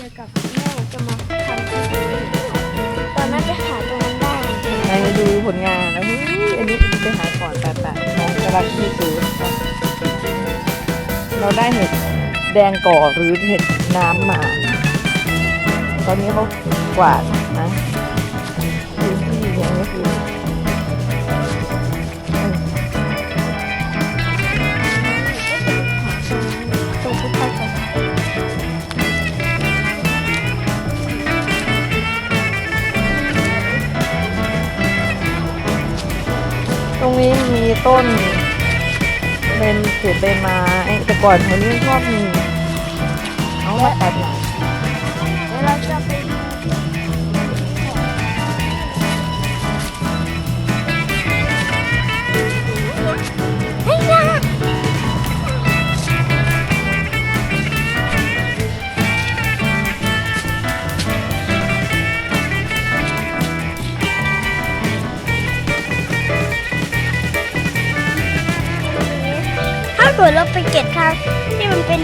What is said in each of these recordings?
ียกับแม่จะมาทำที่นี่ตอนนั้นไปหาตรงนั้นได้จริงไปดูผลงานนะอุ๊ยอันนี้ไปหาก่อนแปะแปะน้องกำลังที่สูนเราได้เห็ดแดงก่อหรือเห็ดน้ำมา ตอนนี้เขากวาดนะ ต้น เป็นเศษใบไม้แต่ก่อนแถวนี้ชอบมีเอามาตัดหน่อ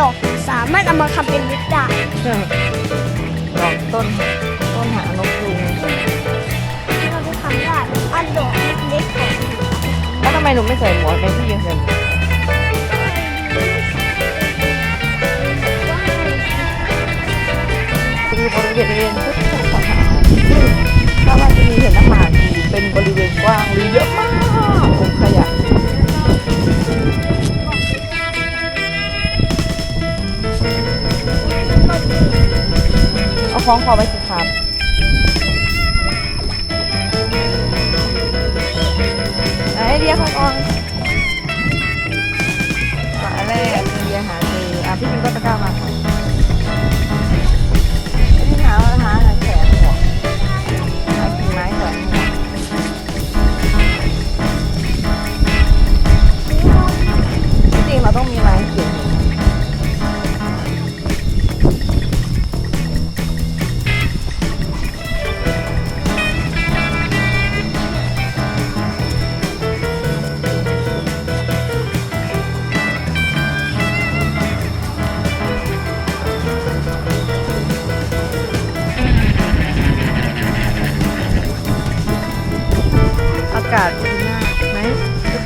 ดอกสามารถเอามาทำเป็นวิกได้ดอกต้นต้นหางนกยูงเราจะทำได้อันดอกเล็กๆของแล้วทำไมหนูไม่ใส่หมวกในที่ยืนใส่หมวกคือบริเวณทุกสถานถ้าว่าจะมีเห็นน้ำหมากอยู่เป็นบริเวณกว้างหรือเยอะ ล้องคอไว้สิครับไหนเดียขากองหาแรกเดียหาเจออะพี่มินก็ตะกร้ามาค่ะ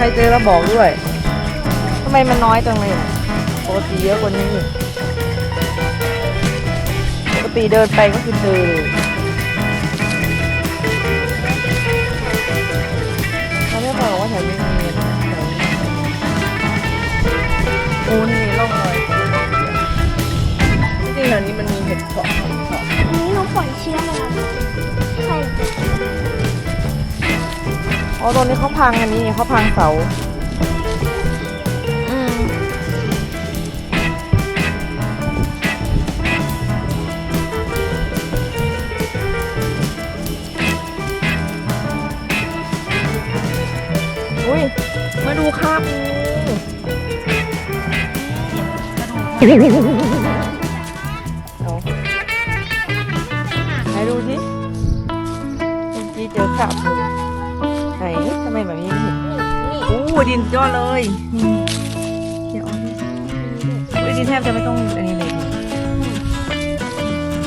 รเจอแล้วบอกด้วยทำไมมันน้อยจังเลยอะปกติเยอะกว่านี้อีกปกติเดินไปก็คือเจอเลยเราไม่บอกว่าแถวนี้มีแถวนี้โอ้นี่ร่องรอยที่จริงแถวนี้มันมีเห็ดเพาะ อ๋อตรงนี้เขาพังอันนี้เขาพังเสาอืมอุ้ย มาดูคราบงูเอาไหนดูสิเมื่อกี้เจอคราบ ดินยอดเลยเดี๋ยวเอาดิอุ้ยดินแทบจะไม่ต้องอันนี้เลย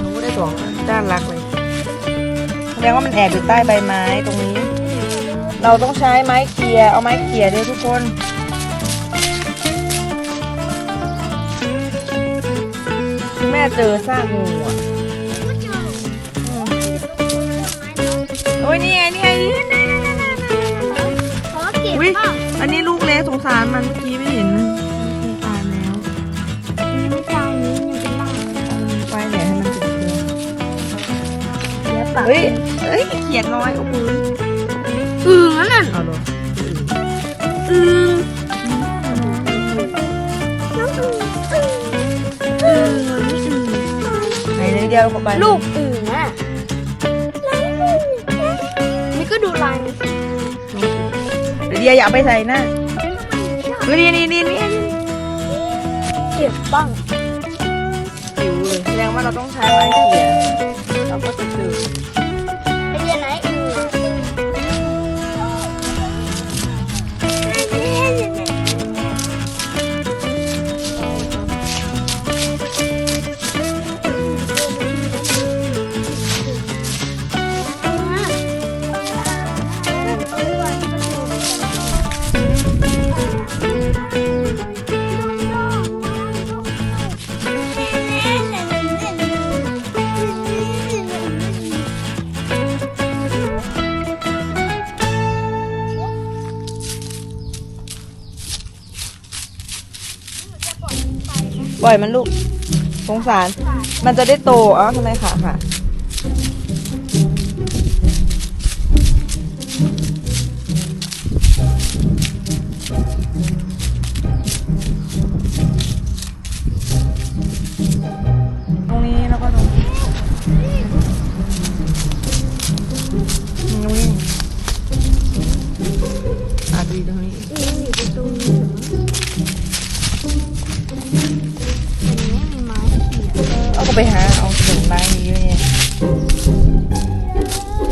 รู้ได้สองด้านรักเลยแสดงว่ามันแอบอยู่ใต้ใบไม้ตรงนี้ เราต้องใช้ไม้เขี่ยเอาไม้เขี่ยด้วยทุกคนแม่เจอซากงูอะโอ้ยนี่นี่ไงนี่ไง อันนี้ลูกเล็กสงสารมันเมื่อกี้ไม่เห็นมันตายแล้วยังไม่ตายนี้ยังเป็นล่างไฟไหนให้มันเป็นเกลือเดี๋ยวปากเฮ้ยเฮ้ยเขียดน้อยโอ้โหอึ่งนั่นน่ะเอาเลยอึ่งอึ่งมันไม่อึ่งไหนเดียวไปลูกอึ่งอะนี่ก็ดูลายมันสิ เดียอย่าเอาไปใส่นะนี่นี่นี่นี่เก็บบ้างผิวเลยแสดงว่าเราต้องใช้ไม้เขียเราก็จะเจอ ล่อยมันลูกสงสาร มันจะได้โตเอ้าทำไมขาค่ะ นี่ย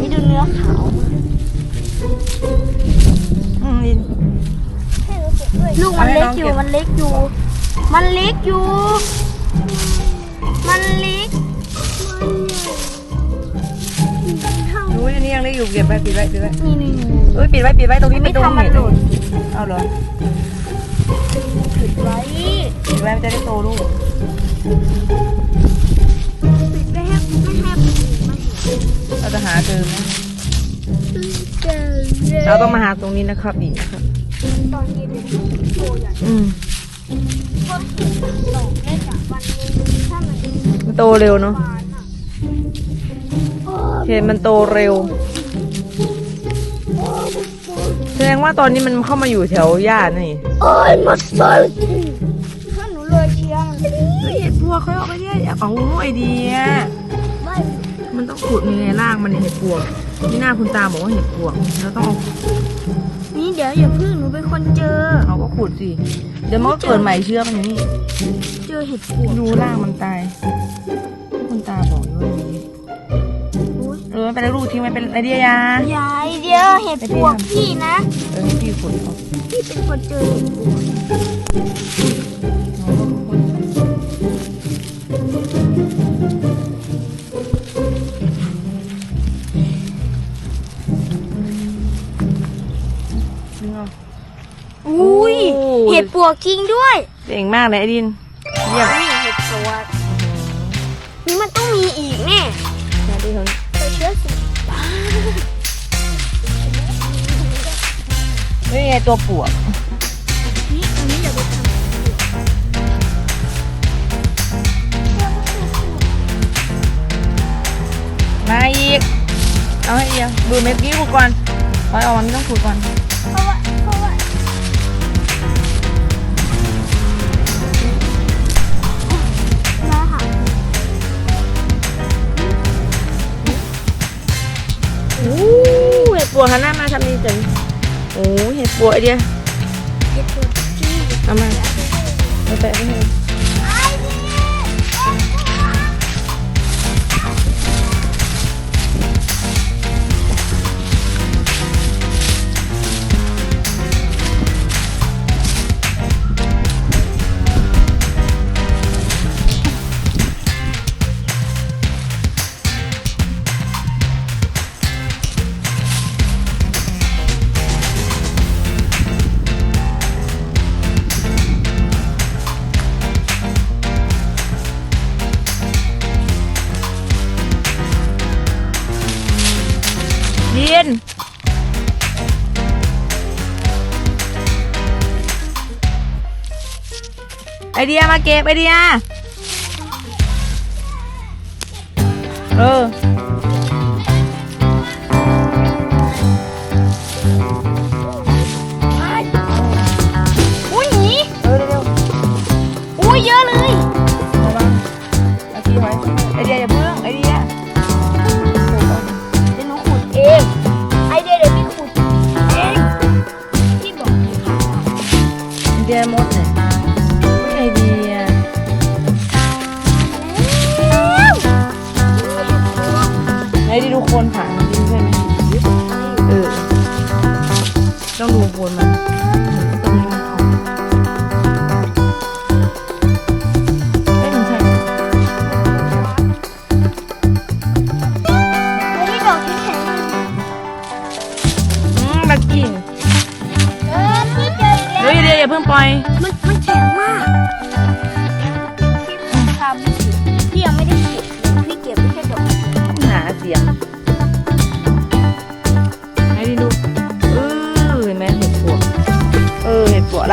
นี่ดูเนื้อขาวอืมนี่ลูกมันเล็กอยู่ มันเล็กอยู่ มันเล็กอยู่ อันนี้ยังเล็กอยู่เก็บไว้ปิดไว้ปิดไว้นี่นี่นี่เอ้ยปิดไว้ปิดไว้ตรงนี้ไม่ไม่ตรงทำมันเห็นหล่นเอาเหรอปิดไว้ปิดไว้มันจะได้โตลูกปิดไม่ให้ไม่ให้มันเห็นเราจะหาเจอไหมเจอเราต้องมาหาตรงนี้นะครับนี่นะครับตอนเย็นเนี่ยโตใหญ่อืมเพราะเห็นดอกได้จากวันนี้ถ้ามันมันโตเร็วเนาะบานอะเห็นมันโตเร็ว แสดงว่าตอนนี้มันเข้ามาอยู่แถวหญ้านี่โอ้ยมันสดถ้าหนูเลยเชียงเฮ้ยเห็ดบัวเขาเอาไปเนี่ยเอาไอเดียไม่มันต้องขุดยังไงล่างมันเห็ดปวกนี่หน้าคุณตาบอกว่าเห็ดปวกเราต้องเอานี่เดี๋ยวอย่าเพิ่งหนูเป็นคนเจอเอาก็ขุดสิเดี๋ยวมันก็เกิดใหม่เชื่อมันอยู่นี่เจอเห็ดปวกดูล่างมันตายคุณตาบอกอยู่ว่าอย่างนี้อุ๊ยเออไปแล้วลูกทิ้งไว้เป็นไอเดียยา ยายเดี๋ยวเห็ดปวกพี่นะ เออให้พี่ขุดเอาพี่เป็นคนเจอเห็ดปวกดึงเอาอุ้ยโอ้เห็ดปวกจริงด้วย เก่งมากเลยไอดิน เยี่ยม นี่ไงตัวปวก นี่อันนี้เดี๋ยวไปทมาอีก เอาให้เดียวดูเม็ดนี้ขุดก่อนถอยออกมาไม่ต้องขุดก่อนำเพราะว่าเพราะว่ามาค่ะโอ้เห็ดปวกหันหน้ามาทำดีจัง โอ้เห็ดปวกไอเดียเห็ดปวกจริงเอามาเอาไปเอาไปให้ ยนไอเดียมาเก็บไอเดีย เออ ต้อ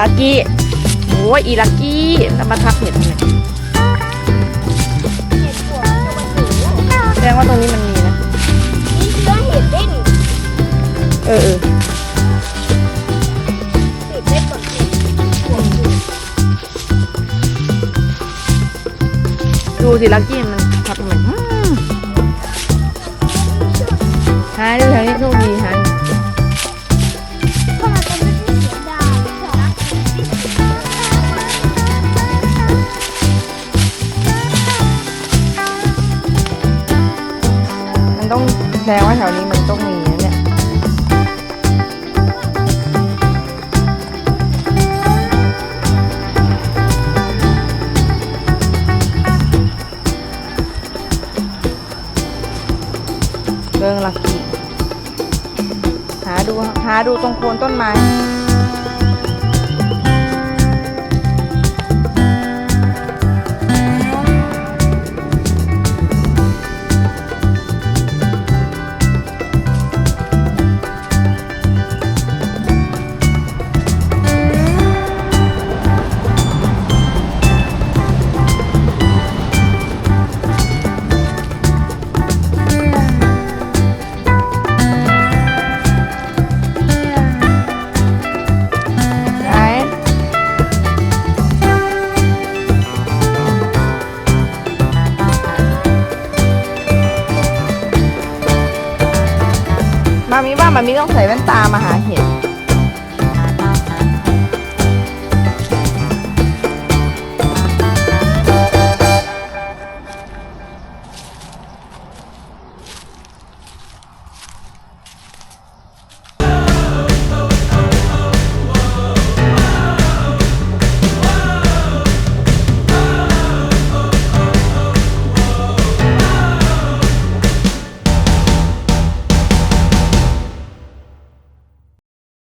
ักกี้โอ้ยอีลักกี้แล้วมาทับเห็ดทำไมเห็ดปวกตัวสูงแสดงว่าตรงนี้มันมีนะนี่เชื้อเห็ดเด้นเออเออเห็ดเด้นกับเห็ดปวกอยู่ดูสิลักกี้มัน ต้องแสดงว่าแถวนี้มันต้องมีนะเนี่ยเรื่องลักกี้หาดูหาดูตรงโคนต้นไม้ มามีว่ามามีต้องใส่แว่นตามาหาเห